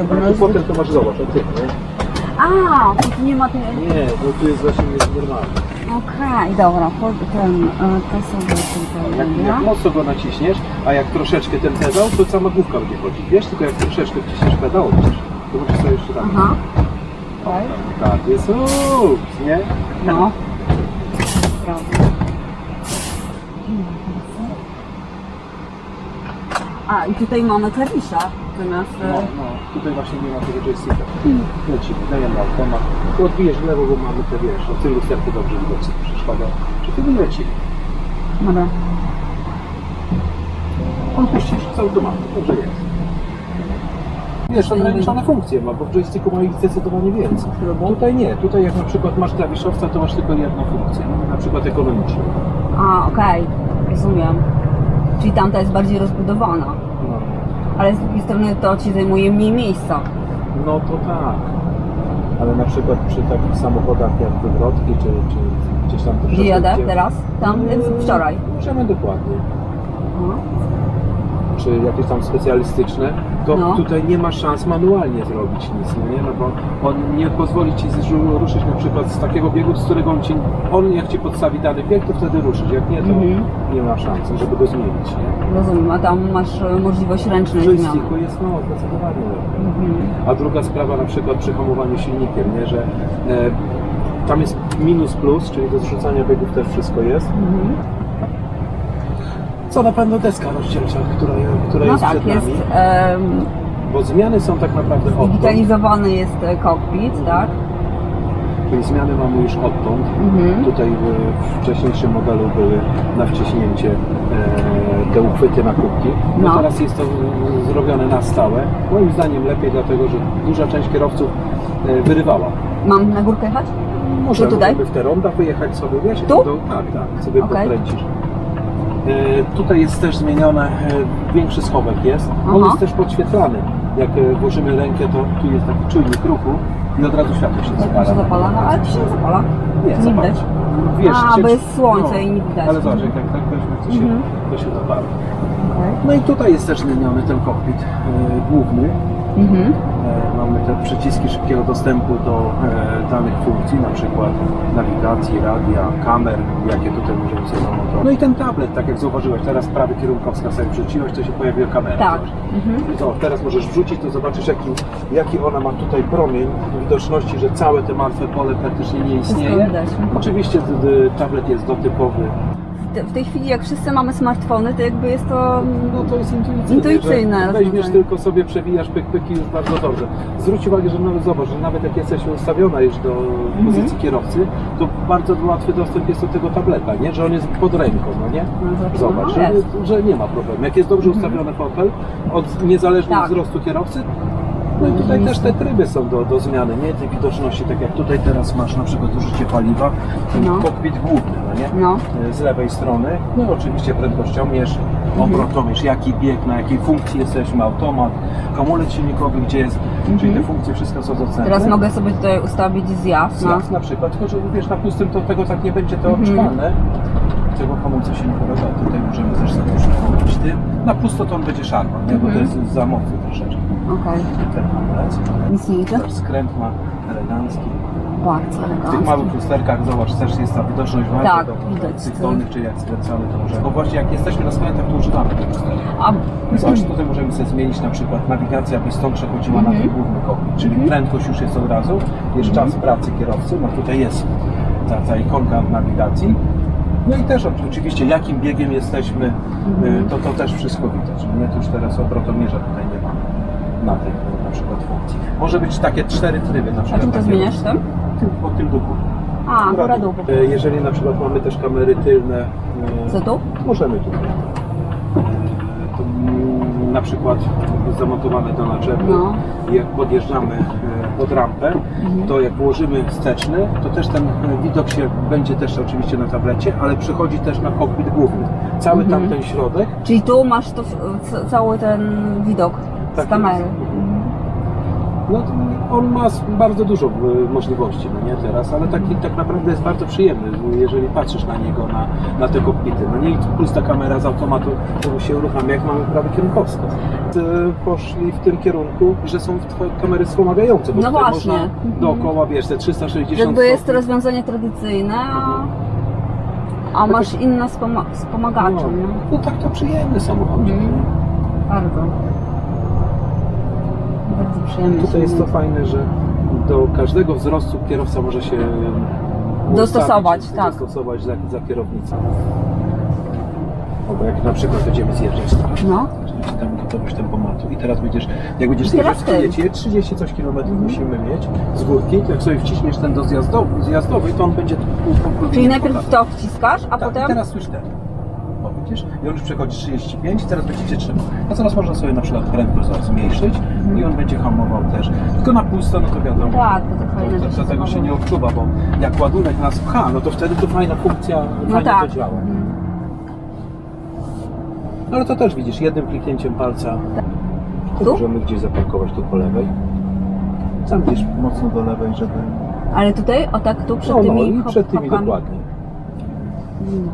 A tu potem to masz zobacz, o tym, nie? A, tu nie ma tej... Nie, bo tu jest właśnie normalny. Okej, dobra, pod ten, e, to sobie tutaj, Jak, dobra. jak mocno go naciśniesz, a jak troszeczkę ten pedał, to sama główka będzie chodzić. Wiesz, tylko jak troszeczkę wciśniesz pedał, wiesz, to możesz sobie jeszcze tam. Aha. Okej. Tak, jest ups, nie? No. A, i tutaj mamy No, no, tutaj właśnie nie ma tego joysticka. Lecimy, dajemy automat. Tu odbijesz w lewo, bo mamy te, wiesz, o tym lusterku dobrze widać, przeszkadza. Czy ty lecimy? Dobra. On puścisz z automatu, dobrze jest. Wiesz, ograniczone funkcje ma, bo w joysticku ma ich zdecydowanie więcej. Tutaj nie, tutaj jak na przykład masz klawiszowca, to masz tylko jedną funkcję, na przykład ekonomiczną. A, okej, rozumiem. Czyli tamta jest bardziej rozbudowana. No, Ale z drugiej strony to ci zajmuje mniej miejsca. no to tak. Ale na przykład przy takich samochodach jak wywrotki, czy, czy gdzieś tam troszeczkę... Jadę gdzie- teraz? Tam, jak wczoraj. Możemy dokładnie. Aha. Czy jakieś tam specjalistyczne, to No. tutaj nie ma szans manualnie zrobić nic, no nie? No bo on nie pozwoli ci ruszyć na przykład z takiego biegu, z którego on ci, on jak ci podstawi dany bieg, to wtedy ruszyć, jak nie, to Mhm. nie ma szans, żeby go zmienić, nie? Rozumiem, a tam masz e, możliwość ręcznej zmiany. joysticku jest no, zdecydowanie. Mhm. A druga sprawa na przykład przy hamowaniu silnikiem, nie? Że e, tam jest minus plus, czyli do zrzucania biegów też wszystko jest. Mhm. Co na pewno deska rozdzielcza, która, która No jest tak, przed jest nami. em, Bo zmiany są tak naprawdę odtąd. digitalizowany jest e, kokpit, tak? Czyli zmiany mamy już odtąd. Mhm. Tutaj w wcześniejszym modelu były na wciśnięcie e, te uchwyty na kubki. No, No. teraz jest to zrobione na stałe. Moim zdaniem lepiej, dlatego że duża część kierowców e, wyrywała. Mam na górkę jechać? Może tutaj? możemy w te ronda wyjechać sobie, wiesz? Tu? Do, tak, tak, sobie Okej. pokręcisz. E, tutaj jest też zmienione, e, większy schowek jest. On Aha. jest też podświetlany. Jak e, włożymy rękę, to tu jest taki czujnik ruchu i od razu światło się Jak to się zapala. zapala? No, ale to się nie zapala. Nie, Nie widać. Wiesz, A, bo jest słońce i nie widać. Ale zobacz, jak tak, weźmiesz, to się, Mhm. to się zapala. Okej. No i tutaj jest też zmieniony ten kokpit e, główny. Mhm. E, mamy te przyciski szybkiego dostępu do e, danych funkcji, na przykład nawigacji, radia, kamer, jakie tutaj możemy sobie zamontować. No i ten tablet, tak jak zauważyłeś, teraz prawy kierunkowskaz sobie wrzuciłeś, to się pojawiła kamera. Tak. Mhm. I to teraz możesz wrzucić, to zobaczysz jaki, jaki ona ma tutaj promień widoczności, że całe te martwe pole praktycznie nie istnieje. Oczywiście tablet jest dotykowy Te- W tej chwili, jak wszyscy mamy smartfony, to jakby jest to... No to jest intuicyjne. Intuicyjne Weźmiesz tylko sobie, przewijasz pyk, pyk i już bardzo dobrze. Zwróć uwagę, że nawet zobacz, że nawet jak jesteś ustawiona już do Mhm. pozycji kierowcy, to bardzo łatwy dostęp jest do tego tableta, nie? Że on jest pod ręką, no nie? No, Zobacz, no, że, że nie ma problemu. Jak jest dobrze ustawiony fotel, od niezależnie od Tak. wzrostu kierowcy, no i tutaj też te tryby są do, do zmiany, nie? Tej widoczności, tak jak tutaj teraz masz na przykład zużycie paliwa, ten No. kokpit główny, no nie? No. z lewej strony. No i oczywiście prędkościomierz, Mhm. obrotomierz, jaki bieg, na jakiej funkcji jesteśmy, automat, hamulec silnikowy, gdzie jest, czyli te funkcje wszystko są. Mhm. Teraz mogę sobie tutaj ustawić zjazd na... Zjazd na przykład, tylko że wiesz, na pustym to tego tak nie będzie to Mhm. odczuwalne. Tego hamulca silnikowego, a tutaj możemy też sobie użytkować tym. Na pusto to on będzie szarpał, nie? bo to Mhm. jest za mocny troszeczkę Okej. hamulec. Nic nie widzę? Też skręt ma elegancki. Bardzo W tych małych lusterkach zobacz, też jest ta widoczność bardzo Tak, do widać. tych dolnych, czyli jak skręcamy to możemy. Bo właśnie jak jesteśmy na skrętach, to używamy tych lusterek. A, Zobacz, tutaj możemy sobie zmienić na przykład nawigację, aby stąd przechodziła na Mhm. ten główny czyli prędkość już jest od razu, jest czas pracy kierowcy, no tutaj jest ta, ta ikonka nawigacji. No i też oczywiście jakim biegiem jesteśmy, Mhm. y, to to też wszystko widać. No Nie, to już teraz obrotomierza tutaj nie na tej na przykład funkcji. Może być takie cztery tryby na a przykład. czym to takie- zmieniasz? Tym, pod tym góry. A, Góra, dół. dół. E, Jeżeli na przykład mamy też kamery tylne, e, Co tu? możemy tutaj. E, to, mm, Na przykład zamontowane do naczepy, No. jak podjeżdżamy e, pod rampę, Mhm. to jak włożymy wsteczny, to też ten e, widok się będzie też oczywiście na tablecie, ale przychodzi też na kokpit główny. Cały Mhm. tamten środek Czyli tu masz to, w- cały ten widok Tak z jest. no, On ma bardzo dużo y, możliwości, no nie teraz, ale taki tak naprawdę jest bardzo przyjemny, jeżeli patrzysz na niego, na, na te kokpity. No nie i plus ta kamera z automatu to się uruchamia, jak mamy prawie kierunkowskie. Y, Poszli w tym kierunku, że są kamery wspomagające, bo No tutaj właśnie. można Mhm. dookoła, wiesz, te 360 Jakby jest to rozwiązanie tradycyjne, a, Mhm. a masz inne wspoma- wspomagacze, no, no tak to przyjemny samochód. Mhm. Bardzo. Przyjemnie. Tutaj jest to fajne, że do każdego wzrostu kierowca może się Dostosować, ustawić, tak. dostosować za, za kierownicą. No bo jak na przykład będziemy zjeżdżać teraz, No. czyli tam gotowość tempomatu i teraz będziesz, jak będziesz zjeżdżać ty. 30, 30 coś kilometrów Mhm. musimy mieć z górki, to jak sobie wciśniesz ten do zjazdowy, zjazdowy to on będzie Czyli najpierw to wciskasz, a tak, potem... teraz już ten. I on już przechodzi 35 i teraz będzie cię trzymał. A teraz można sobie na przykład prędkość zaraz zmniejszyć i on będzie hamował też. Tylko na pusto, no to wiadomo. Tak, to fajne. To, że to, się dlatego się zachowa. nie odczuwa, bo jak ładunek nas pcha, no to wtedy to fajna funkcja, No fajnie tak. to działa. Mhm. Ale to też widzisz, jednym kliknięciem palca to Tu? możemy gdzieś zaparkować tu po lewej. Sam gdzieś mocno do lewej, żeby... Ale tutaj, o tak, tu przed No, no tymi i hop- przed tymi hopkami. dokładnie. Mm.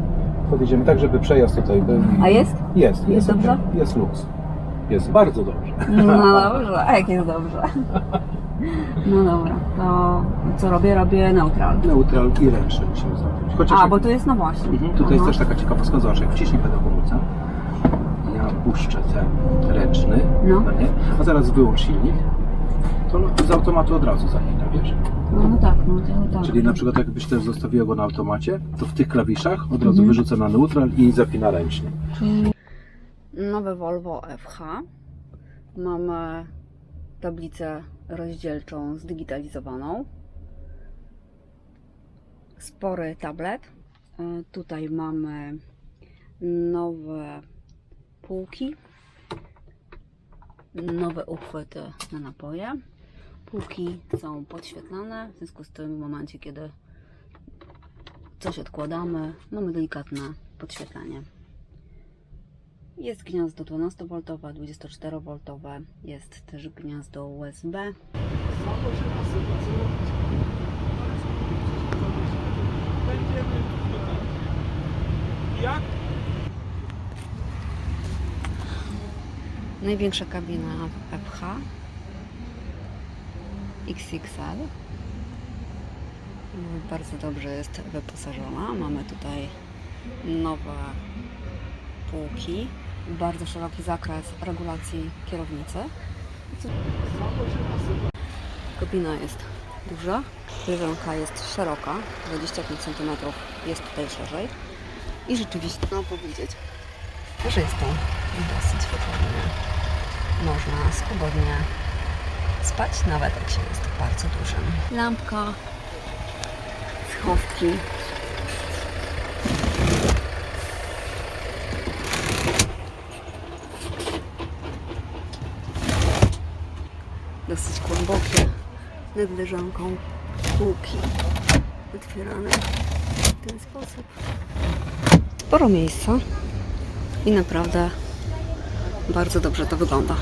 Powiedziemy tak, żeby przejazd tutaj był. A jest? Jest, jest. Jest dobrze? okej. Jest luks. Jest bardzo dobrze. No dobrze, a jak jest dobrze. No dobra, to co robię? Robię neutral. Neutral i ręczny musimy zrobić. Chociaż A, jak- bo tu jest no właśnie. Mhm. Tutaj jest Aha. też taka ciekawostka, zobacz, jak wciśnij pedałownicę, ja puszczę ten ręczny, No. no nie? a zaraz wyłącz silnik, to no, z automatu od razu zapina, wiesz? No, no tak, no to tak. Czyli na przykład jakbyś też zostawiła go na automacie, to w tych klawiszach od razu Mhm. wyrzuca na neutral i zapina ręcznie. Czyli nowe Volvo FH. Mamy tablicę rozdzielczą zdigitalizowaną. Spory tablet. E, Tutaj mamy nowe półki. Nowe uchwyty na napoje. Półki są podświetlane, w związku z tym w momencie, kiedy coś odkładamy, mamy delikatne podświetlenie. Jest gniazdo 12V, 24V, jest też gniazdo USB. Największa kabina FH XXL. Bardzo dobrze jest wyposażona. Mamy tutaj nowe półki, bardzo szeroki zakres regulacji kierownicy. Kabina jest duża, leżanka jest szeroka, 25 cm jest tutaj szerzej i rzeczywiście można powiedzieć, że jest to dosyć wygodnie. Można swobodnie spać, nawet jak się jest bardzo dużym. Lampka, schowki, dosyć głębokie nad leżanką półki otwierane w ten sposób. Sporo miejsca i naprawdę bardzo dobrze to wygląda.